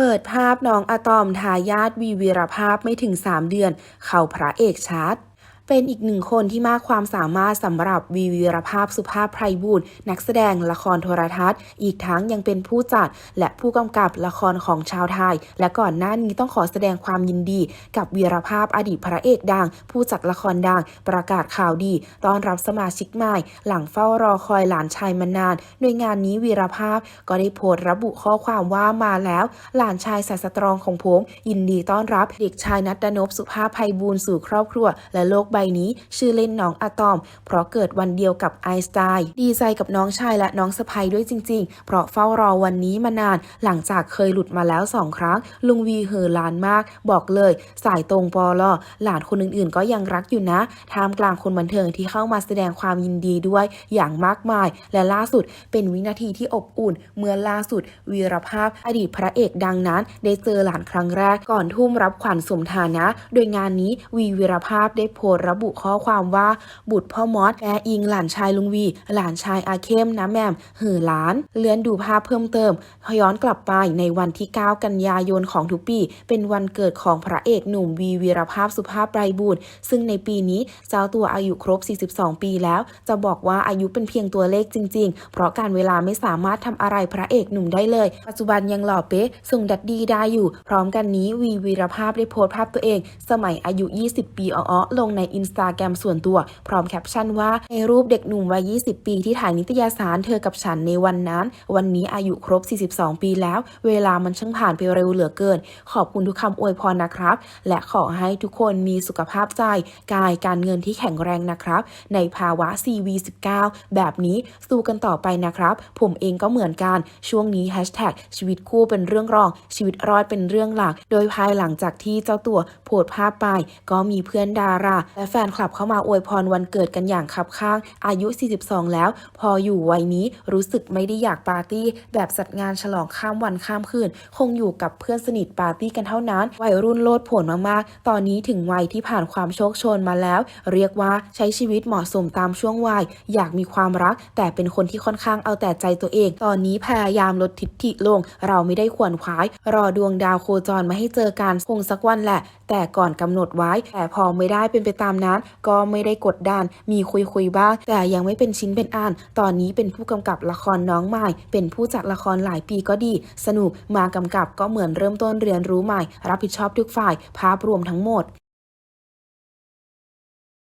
เปิดภาพน้องอะตอมทายาทวีวีรภาพไม่ถึง 3 เดือน เข้าพระเอกชาร์ต เป็นอีกหนึ่งคนที่มากความสามารถสำหรับวีวีรภาพสุภาพไพรบูลย์นักแสดงละครโทรทัศน์ อีกทั้งยังเป็นผู้จัด และผู้กำกับละครของชาวไทย และก่อนหน้านี้ต้องขอแสดงความยินดี กับวีรภาพอดีตพระเอกดัง ผู้จัดละครดังประกาศข่าวดีต้อนรับสมาชิกใหม่ หลังเฝ้ารอคอยหลานชายมานานโดยงานนี้วีรภาพก็ได้โพสต์ระบุข้อความว่ามาแล้ว หลานชายสายสตรองของผมยินดีต้อนรับเด็กชายนัดดนพสุภาพไพบูลสู่ครอบครัว และโลกใบนี้ชื่อเล่นน้องอะตอม เพราะเกิดวันเดียวกับไอน์สไตน์ดีใจกับน้องชายและน้องสะใภ้ด้วยจริง ๆ เพราะเฝ้ารอวันนี้มานาน หลังจากเคยหลุดมาแล้วสองครั้ง ลุงวีเหอหลานมาก บอกเลย สายตรงปอลอหลานคนอื่นๆ ก็ยังรักอยู่นะท่ามกลางคนบันเทิงที่เข้ามาแสดงความยินดีด้วยอย่างมากมาย และล่าสุดเป็นวินาทีที่อบอุ่น เมื่อล่าสุด วีรภาพอดีตพระเอกดังนั้น ได้เจอหลานครั้งแรกก่อนทุ่มรับขวัญสมฐานะ โดยงานนี้วีวีรภาพได้โพสต์ระบุข้อความว่า บุตรพ่อมอสแออิงหลานชายลุงวี หลานชายอาเข้มน้าแหม่มเหือหลาน เลื่อนดูภาพเพิ่มเติมย้อนกลับไปในวันที่ 9 กันยายนของทุกปี เป็นวันเกิดของพระเอกหนุ่มวีวีรภาพสุภาพไพรบูรซึ่งในปีนี้เจ้าตัวอายุครบ 42 ปีแล้ว จะบอกว่าอายุเป็นเพียงตัวเลขจริง ๆ เพราะการเวลาไม่สามารถทำอะไรพระเอกหนุ่มได้เลย ปัจจุบันยังหล่อเป๊ะส่งดัดดีได้อยู่ พร้อมกันนี้วีวีรภาพได้โพสต์ภาพตัวเอง สมัยอายุ 20 ปีอ้อๆลงในอิินสตาแกรมส่วนตัว พร้อมแคปชั่นว่า ในรูปเด็กหนุ่มวัย 20 ปีที่ถ่ายนิตยสารเธอกับฉันในวันนั้น วันนี้อายุครบ 42 ปีแล้ว เวลามันช่างผ่านไปเร็วเหลือเกิน ขอบคุณทุกคำอวยพรนะครับ และขอให้ทุกคนมีสุขภาพใจ กายการเงินที่แข็งแรงนะครับ ในภาวะ CV19 แบบนี้สู้กันต่อไปนะครับ ผมเองก็เหมือนกัน ช่วงนี้แฮชแท็กชีวิตคู่เป็นเรื่องรอง ชีวิตรอดเป็นเรื่องหลัก โดยภายหลังจากที่เจ้าตัวโพสภาพไป ก็มีเพื่อนดาราและแฟนคลับเข้ามาอวยพรวันเกิดกันอย่างคับข้าง อายุ 42 แล้ว พออยู่วัยนี้รู้สึกไม่ได้อยากปาร์ตี้ แบบจัดงานฉลองข้ามวันข้ามคืน คงอยู่กับเพื่อนสนิทปาร์ตี้กันเท่านั้น วัยรุ่นโลดผนมากๆ ตอนนี้ถึงวัยที่ผ่านความโชคโชนมาแล้ว เรียกว่าใช้ชีวิตเหมาะสมตามช่วงวัย อยากมีความรัก แต่เป็นคนที่ค่อนข้างเอาแต่ใจตัวเอง ตอนนี้พยายามลดทิฐิลง เราไม่ได้ขวนขวาย รอดวงดาวโคจรมาให้เจอกันคงสักวันแหละ แต่ก่อนกำหนดไว้ แต่พอไม่ได้เป็นไปตามนั้นก็ไม่ได้กดดันมีคุยคุยบ้าง แต่ยังไม่เป็นชิ้นเป็นอันตอนนี้เป็นผู้กำกับละครน้องใหม่ เป็นผู้จัดละครหลายปีก็ดี สนุกมากำกับก็เหมือนเริ่มต้นเรียนรู้ใหม่ รับผิดชอบทุกฝ่าย ภาพรวมทั้งหมด